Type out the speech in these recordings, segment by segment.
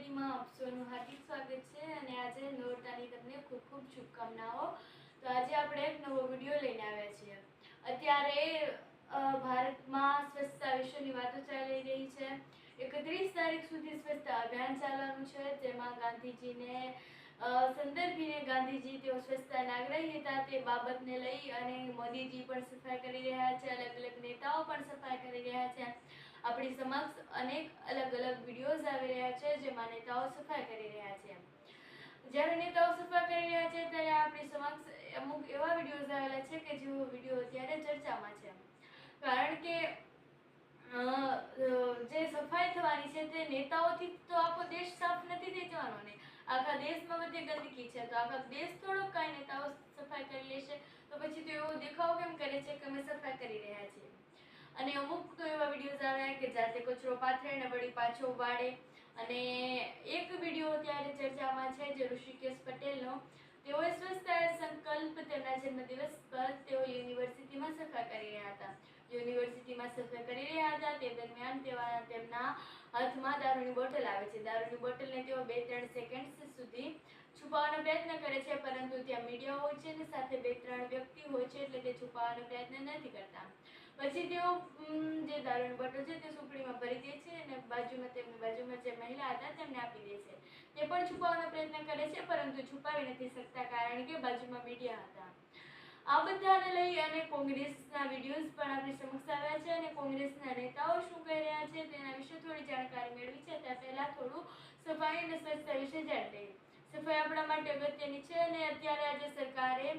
માતાજીમાં આપ સૌનું હાર્દિક સ્વાગત છે અને આજે નોરતાની તમને ખૂબ ખૂબ શુભકામનાઓ. તો આજે આપણે એક નવો વીડિયો લઈને આવ્યા છીએ. અત્યારે ભારતમાં સ્વચ્છતા વિશેની વાતો ચાલી રહી છે. એકત્રીસ તારીખ સુધી સ્વચ્છતા અભિયાન ચાલવાનું છે, જેમાં ગાંધીજીને સંદર્ભીને ગાંધીજી તેઓ સ્વચ્છતા નાગરિક હતા તે બાબતને લઈ અને મોદીજી પણ સફાઈ કરી રહ્યા છે અલગ અલગ નેતાઓ પણ સફાઈ કરી રહ્યા છે. આપણી સમક્ષ અનેક અલગ અલગ વિડીયોઝ આવી રહ્યા છે, જેમાં નેતાઓ સફાઈ કરી રહ્યા છે. જ્યારે નેતાઓ સફાઈ કરી રહ્યા છે, ત્યારે આપણી સમક્ષ અમુક એવા વિડીયોઝ આવેલા છે કે જેઓ વીડિયો અત્યારે ચર્ચામાં છે. કારણ કે જે સફાઈ થવાની છે તે નેતાઓથી તો આખો દેશ સાફ નથી થઈ જવાનો ને. આખા દેશમાં બધી ગંદકી છે, તો આખા દેશ થોડોક કાંઈ નેતાઓ સફાઈ કરી લેશે, તો પછી તો એવો દેખાવ કેમ કરે છે કે અમે સફાઈ કરી રહ્યા છીએ? અને અમુક તો એવા વિડીયોઝ આવ્યા કે જાતે કચરો પાથરે ને વળી પાછો વાળે અને એક વીડિયો અત્યારે ચર્ચામાં છે જે ઋષિકેશ પટેલનો. તેઓએ સ્વચ્છતા સંકલ્પ તેમના જન્મદિવસ પર તેઓ યુનિવર્સિટીમાં સફાઈ કરી રહ્યા હતા. યુનિવર્સિટીમાં સફાઈ કરી રહ્યા હતા. તે દરમિયાન તેઓ તેમના હાથમાં દારૂની બોટલ આવે છે. દારૂની બોટલને તેઓ બે ત્રણ સેકન્ડ સુધી છુપાવવાનો પ્રયત્ન કરે છે, પરંતુ ત્યાં મીડિયા હોય છે ને સાથે બે ત્રણ વ્યક્તિ હોય છે એટલે તે છુપાવવાનો પ્રયત્ન નથી કરતા. પછી તેઓ જે દારૂનો બોટલ છે તે સુપડીમાં ભરી દે છે અને બાજુમાં તેમની બાજુમાં જે મહિલા હતા તેમને આપી દે છે. તે પણ છુપાવવાનો પ્રયત્ન કરે છે, પરંતુ છુપાવી નથી શકતા કારણ કે બાજુમાં મીડિયા હતા. આ બધાને લઈ અને કોંગ્રેસના વિડીયોઝ પણ આપણી સમક્ષ આવ્યા છે અને કોંગ્રેસના નેતાઓ શું કહી રહ્યા છે તેના વિશે થોડી જાણકારી મેળવી છે. ત્યાં પહેલા થોડું સફાઈ અને સ્વચ્છતા વિશે જાણી લઈએ સફાઈ આપણા માટે અગત્યની છે અને અત્યારે આજે સરકારે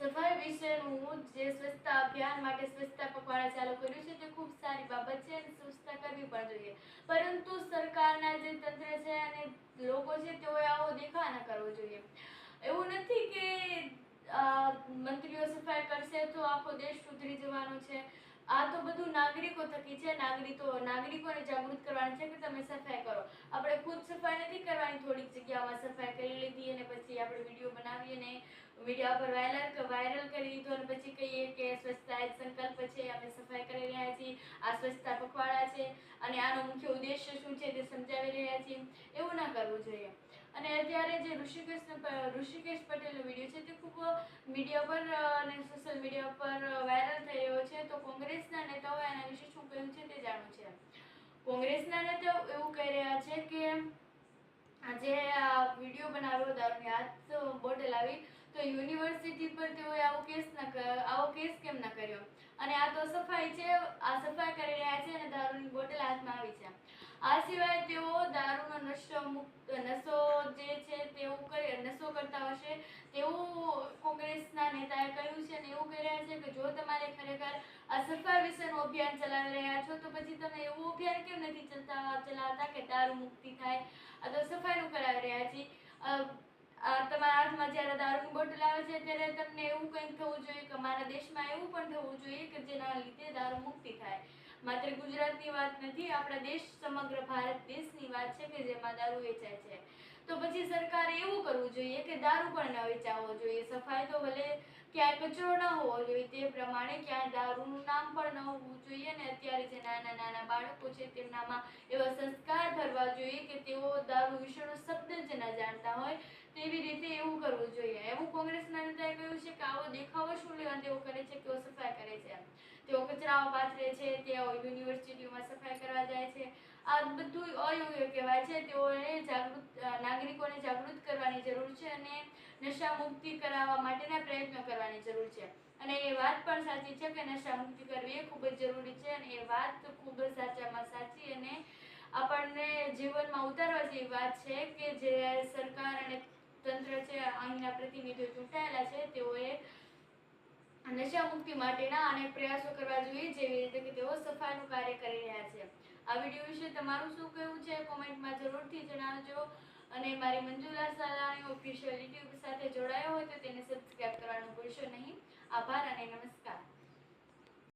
સફાઈ જે સ્વચ્છતા અભિયાન માટે સ્વચ્છતા પખવાડા ચાલુ કર્યું છે તે ખૂબ સારી બાબત છે સ્વચ્છતા કરવી પણ જોઈએ. પરંતુ સરકારના જે તંત્ર છે અને લોકો છે તેઓએ આવો દેખાવ કરવો જોઈએ. એવું નથી કે મંત્રીઓ સફાઈ કરશે તો આખો દેશ સુધરી જવાનો છે. આ તો બધું નાગરિકો થકી છે. નાગરિકો, નાગરિકોને જાગૃત કરવાનું છે કે તમે સફાઈ કરો. આપણે ખુદ સફાઈ નથી કરવાની, થોડીક જગ્યામાં સફાઈ કરી લીધી અને પછી આપણે વીડિયો બનાવીએ અને મીડિયા પર વાયરલ વાયરલ કરી દીધો અને પછી કહીએ કે સ્વચ્છતા એ સંકલ્પ છે, આપણે સફાઈ કરી રહ્યા છીએ, આ સ્વચ્છતા પખવાડા છે અને આનો મુખ્ય ઉદ્દેશ્ય શું છે તે સમજાવી રહ્યા છીએ, એવું ના કરવું જોઈએ. અને અત્યારે જે ઋષિકેશ ઋષિકેશ પટેલનો વીડિયો છે તે ખૂબ મીડિયા પર અને સોશિયલ મીડિયા પર વાયરલ થઈ રહ્યો છે. તો કોંગ્રેસના નેતાઓએ આના વિશે શું કહ્યું છે તે જાણવું છે. કોંગ્રેસના નેતાઓ એવું કહી રહ્યા છે કે આ વીડિયો બનાવ્યો, દારૂની હાથ બોટલ આવી તો યુનિવર્સિટી પર તેઓએ આવો કેસ ન આવો કેસ કેમ ન કર્યો? અને આ તો સફાઈ છે, આ સફાઈ કરી રહ્યા છે અને દારૂની બોટલ હાથમાં આવી છે. આ સિવાય તેઓ દારૂનો નશો મુક્ત નશો જે છે તેઓ કરી, નશો કરતા હશે. તેવું કોંગ્રેસના નેતાએ કહ્યું છે અને એવું કહી રહ્યા છે કે જો તમારે ખરેખર આ સફાઈ વિશેનું અભિયાન ચલાવી રહ્યા છો, તો પછી તમે એવું અભિયાન કેમ નથી ચલતા, ચલાવતા કે દારૂ મુક્તિ થાય? આ તો સફાઈનું કરાવી રહ્યા છીએ. તમારા હાથમાં જ્યારે દારૂની બોટલ આવે છે, ત્યારે તમને એવું કંઈક થવું જોઈએ કે અમારા દેશમાં એવું પણ થવું જોઈએ કે જેના લીધે દારૂ મુક્તિ થાય. માત્ર ગુજરાતની વાત નથી, આપણા દેશ, સમગ્ર ભારત દેશની વાત છે કે જેમાં દારૂ વેચાય છે. તો પછી સરકારે એવું કરવું જોઈએ કે દારૂ પણ ન વેચાવવો જોઈએ. સફાઈ તો ભલે ક્યાંય કચરો ન હોવો જોઈએ, તે પ્રમાણે ક્યાંય દારૂનું નામ પણ ન હોવું જોઈએ અને અત્યારે જે નાના નાના બાળકો છે, તેમનામાં એવા સંસ્કાર ભરવા જોઈએ કે તેઓ દારૂ વિશેનો શબ્દ જ ન જાણતા હોય. તેવી રીતે એવું કરવું જોઈએ. એવું કોંગ્રેસના નેતાએ કહ્યું છે કે આવો દેખાવો શું લેવા? તેઓ કરે છે તેઓ સફાઈ કરે છે. તેઓ કચરાઓ પાથરે છે, તેઓ યુનિવર્સિટીઓમાં સફાઈ કરવા જાય છે. આ બધું અયોગ્ય કહેવાય છે. તેઓએ જાગૃત, નાગરિકોને જાગૃત કરવાની જરૂર છે અને નશા મુક્તિ કરાવવા માટેના પ્રયત્નો કરવાની જરૂર છે. અને એ વાત પણ સાચી છે કે નશા મુક્તિ કરવી એ ખૂબ જ જરૂરી છે અને એ વાત ખૂબ જ સાચામાં સાચી અને આપણને જીવનમાં ઉતારવા જેવી વાત છે કે જે સરકાર અને તંત્ર છે, અહીંના પ્રતિનિધિઓ ચૂંટાયેલા છે, તેઓએ નશા મુક્તિ માટેના અનેક પ્રયાસો કરવા જોઈએ, જેવી રીતે કે તેઓ સફાઈનું કાર્ય કરી રહ્યા છે. આ વીડિયો વિશે તમારું શું કહેવું છે, કોમેન્ટમાં જરૂરથી જણાવજો. અને મારી મંજુલા સાલાણી ઓફિશિયલ યુટ્યુબ સાથે જોડાયો હોય તો તેને સબસ્ક્રાઈબ કરવાનું ભૂલશો નહીં. આભાર અને નમસ્કાર.